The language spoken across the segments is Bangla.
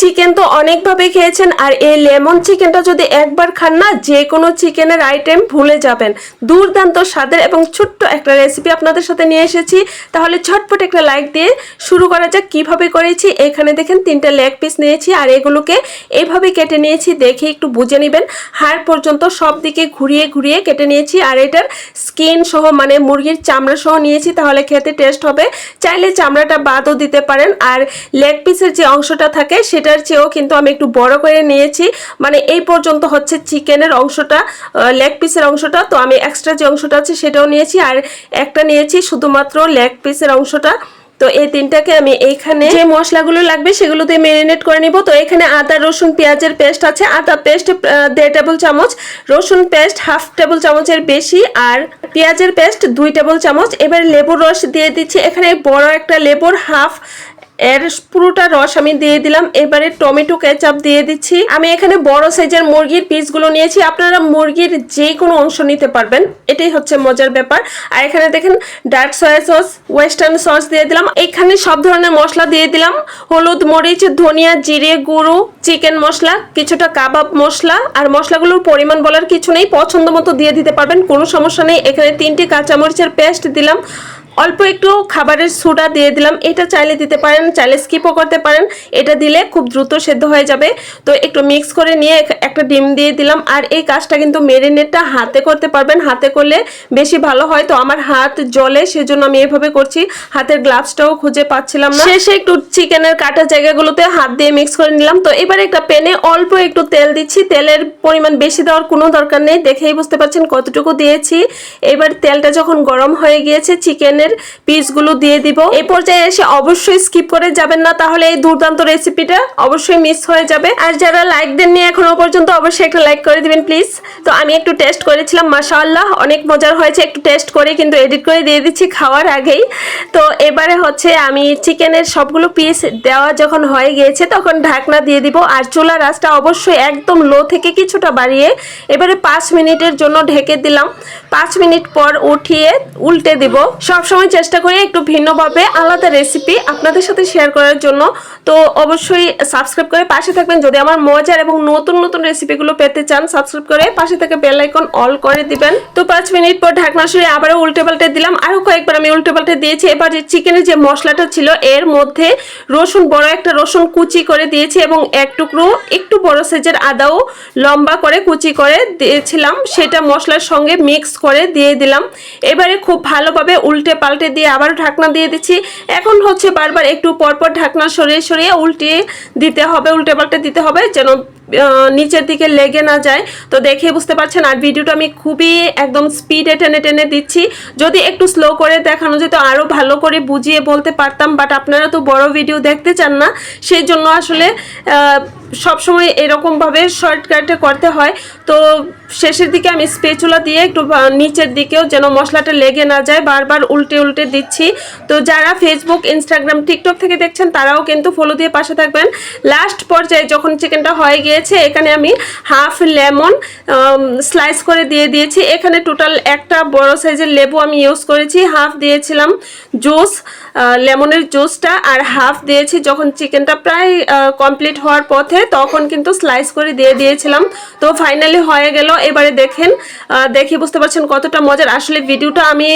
চিকেন তো অনেকভাবে খেয়েছেন আর এই লেমন চিকেনটা যদি একবার খান না, যে কোনো চিকেনের আইটেম ভুলে যাবেন। দুর্দান্ত স্বাদের এবং ছোট্ট একটা রেসিপি আপনাদের সাথে নিয়ে এসেছি। তাহলে ঝটপট একটা লাইক দিয়ে শুরু করা যাক কীভাবে করেছি। এখানে দেখেন তিনটা লেগ পিস নিয়েছি আর এগুলোকে এইভাবে কেটে নিয়েছি, দেখে একটু বুঝে নেবেন। হাড় পর্যন্ত সব দিকে ঘুরিয়ে ঘুরিয়ে কেটে নিয়েছি আর এটার স্কিন সহ মানে মুরগির চামড়া সহ নিয়েছি, তাহলে খেতে টেস্ট হবে। চাইলে চামড়াটা বাদও দিতে পারেন। আর লেগ পিসের যে অংশটা থাকে সেটার চেয়েও কিন্তু আমি একটু বড় করে নিয়েছি। মানে এই পর্যন্ত হচ্ছে চিকেনের অংশটা লেগ পিসের অংশটা, তো আমি এক্সট্রা যে অংশটা আছে সেটাও নিয়েছি আর একটা নিয়েছি শুধুমাত্র লেগ পিসের অংশটা। তো এই তিনটাকে আমি এইখানে যে মশলাগুলো লাগবে সেগুলো দিয়ে মেরিনেট করে নিব। তো এখানে আদা, রসুন, পেঁয়াজের পেস্ট আছে। আদা পেস্ট দেড় টেবিল চামচ, রসুন পেস্ট হাফ টেবিল চামচের বেশি আর পেঁয়াজের পেস্ট দুই টেবিল চামচ। এবার লেবুর রস দিয়ে দিচ্ছি। এখানে বড় একটা লেবুর হাফ এর পুরোটা রস আমি দিয়ে দিলাম। এবারে টমেটো কেচাপ দিয়ে দিচ্ছি। আমি এখানে বড় সাইজের মুরগির পিসগুলো নিয়েছি। আপনারা মুরগির যে কোনো অংশ নিতে পারবেন। এটাই হচ্ছে মজার ব্যাপার। আর এখানে দেখেন dark soya sauce, western sauce দিয়ে দিলাম। এখানে সব ধরনের মশলা দিয়ে দিলাম। হলুদ মরিচ, ধনিয়া, জিরে গুঁড়ো, চিকেন মশলা, কিছুটা কাবাব মশলা। আর মশলাগুলোর পরিমাণ বলার কিছু নেই। পছন্দ মতো দিয়ে দিতে পারবেন। কোনো সমস্যা নেই। এখানে তিনটি কাঁচামরিচের পেস্ট দিলাম। অল্প একটু খাবারের সোডা দিয়ে দিলাম। এটা চাইলে দিতে পারেন, চাইলে স্কিপও করতে পারেন। এটা দিলে খুব দ্রুত সেদ্ধ হয়ে যাবে। তো একটু মিক্স করে নিয়ে একটা ডিম দিয়ে দিলাম। আর এই কাজটা কিন্তু মেরিনেটটা হাতে করতে পারবেন। হাতে করলে বেশি ভালো হয়। তো আমার হাত জলে সেজন্য আমি এভাবে করছি। হাতের গ্লাভসটাও খুঁজে পাচ্ছিলাম না। শেষে একটু চিকেনের কাটা জায়গাগুলোতে হাত দিয়ে মিক্স করে নিলাম। তো এবার একটা প্যানে অল্প একটু তেল দিচ্ছি। তেলের পরিমাণ বেশি দেওয়ার কোনো দরকার নেই। দেখেই বুঝতে পারছেন কতটুকু দিয়েছি। এবার তেলটা যখন গরম হয়ে গিয়েছে চিকেনের পিসগুলো দিয়ে দিব। এই পর্যায়ে এসে অবশ্যই স্কিপ করে যাবেন না, তাহলে এই দুর্দান্ত রেসিপিটা অবশ্যই মিস হয়ে যাবে। আর যারা লাইক দেননি এখনও পর্যন্ত, অবশ্যই একটা লাইক করে দিবেন প্লিজ তো আমি একটু টেস্ট করেছিলাম, মাশাআল্লাহ, অনেক মজার হয়েছে। একটু টেস্ট করে কিন্তু এডিট করে দিয়ে দিচ্ছি খাওয়ার আগেই। তো এবারে হচ্ছে আমি চিকেনের সবগুলো পিস দেওয়া যখন হয়ে গিয়েছে, তখন ঢাকনা দিয়ে দিব। আর চুলার আঁচটা অবশ্যই একদম লো থেকে কিছুটা বাড়িয়ে এবারে পাঁচ মিনিটের জন্য ঢেকে দিলাম। পাঁচ মিনিট পর উঠিয়ে উল্টে দিব। সবসময় চেষ্টা করি একটু ভিন্নভাবে আলাদা রেসিপি আপনাদের সাথে শেয়ার করার জন্য। তো অবশ্যই সাবস্ক্রাইব করে পাশে থাকবেন। যদি আমার মজার এবং নতুন নতুন রেসিপিগুলো পেতে চান সাবস্ক্রাইব করে পাশে থেকে বেল আইকন অল করে দিবেন। তো পাঁচ মিনিট পর ঢাকনা সরিয়ে আবারও উল্টে পাল্টে দিলাম। আরও কয়েকবার আমি উল্টে পাল্টে দিয়েছি। এবার যে চিকেনের যে মশলাটা ছিল, এর মধ্যে রসুন, বড় একটা রসুন কুচি করে দিয়েছি এবং এক টুকরো একটু বড় সাইজের আদাও লম্বা করে কুচি করে দিয়েছিলাম। সেটা মশলার সঙ্গে মিক্স করে দিয়ে দিলাম। এবারে খুব ভালোভাবে উল্টে পাল্টে দিয়ে আবারও ঢাকনা দিয়ে দিচ্ছি। এখন হচ্ছে বারবার একটু পরপর ঢাকনা সরিয়ে সরিয়ে উল্টিয়ে দিতে হবে, উল্টে পাল্টে দিতে হবে যেন নিচের দিকে লেগে না যায়। তো দেখে বুঝতে পারছেন, আর ভিডিওটা আমি খুবই একদম স্পিডে টেনে টেনে দিচ্ছি। যদি একটু স্লো করে দেখানো যেত আরও ভালো করে বুঝিয়ে বলতে পারতাম বাট আপনারা তো বড় ভিডিও দেখতে চান না। সেই জন্য আসলে সবসময় এরকমভাবে শর্টকাটে করতে হয়। তো শেষের দিকে আমি স্পেচুলা দিয়ে একটু নিচের দিকেও যেন মশলাটা লেগে না যায়, বারবার উল্টে উল্টে দিচ্ছি। তো যারা ফেসবুক ইনস্টাগ্রাম টিকটক থেকে দেখছেন, তারাও কিন্তু ফলো দিয়ে পাশে থাকবেন। লাস্ট পর্যায়ে যখন চিকেনটা হয়ে গিয়েছে এখানে আমি হাফ লেমন স্লাইস করে দিয়ে দিয়েছি। এখানে টোটাল একটা বড় সাইজের লেবু আমি ইউজ করেছি। হাফ দিয়েছিলাম জুস লেমনের জুসটা আর হাফ দিয়েছি যখন চিকেনটা প্রায় কমপ্লিট হওয়ার পথে তখন কিন্তু স্লাইস করে দিয়ে দিয়েছিলাম। তো ফাইনালি হয়ে গেল। এবারে দেখেন দেখি বুঝতে পারছেন কতটা মজার। আসলে ভিডিওটা আমি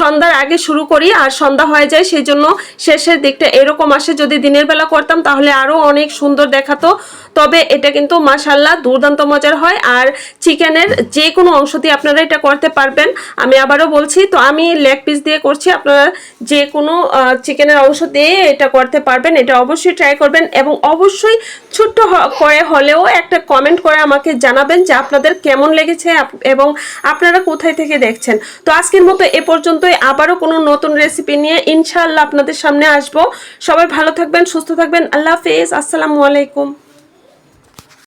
সন্ধ্যার আগে শুরু করি আর সন্ধ্যা হয়ে যায় সেই জন্য শেষের দিকটা এরকম আসে। যদি দিনের বেলা করতাম তাহলে আরও অনেক সুন্দর দেখাতো। তবে এটা কিন্তু মাসাল্লাহ দুর্দান্ত মজার হয়। আর চিকেনের যে কোনো অংশ দিয়ে আপনারা এটা করতে পারবেন। আমি আবারও বলছি, তো আমি লেগ পিস দিয়ে করছি। আপনারা যে কোনো চিকেনের অংশ দিয়ে এটা করতে পারবেন। এটা অবশ্যই ট্রাই করবেন এবং অবশ্যই ছোট্ট করে হলেও একটা কমেন্ট করে আমাকে জানাবেন যে আপনাদের কেমন লেগেছে এবং আপনারা কোথায় থেকে দেখছেন। তো আজকের মতো এ পর্যন্তই। আবারও কোনো নতুন রেসিপি নিয়ে ইনশাআল্লাহ আপনাদের সামনে আসব। সবাই ভালো থাকবেন, সুস্থ থাকবেন। আল্লাহ হাফেজ। আসসালামু আলাইকুম।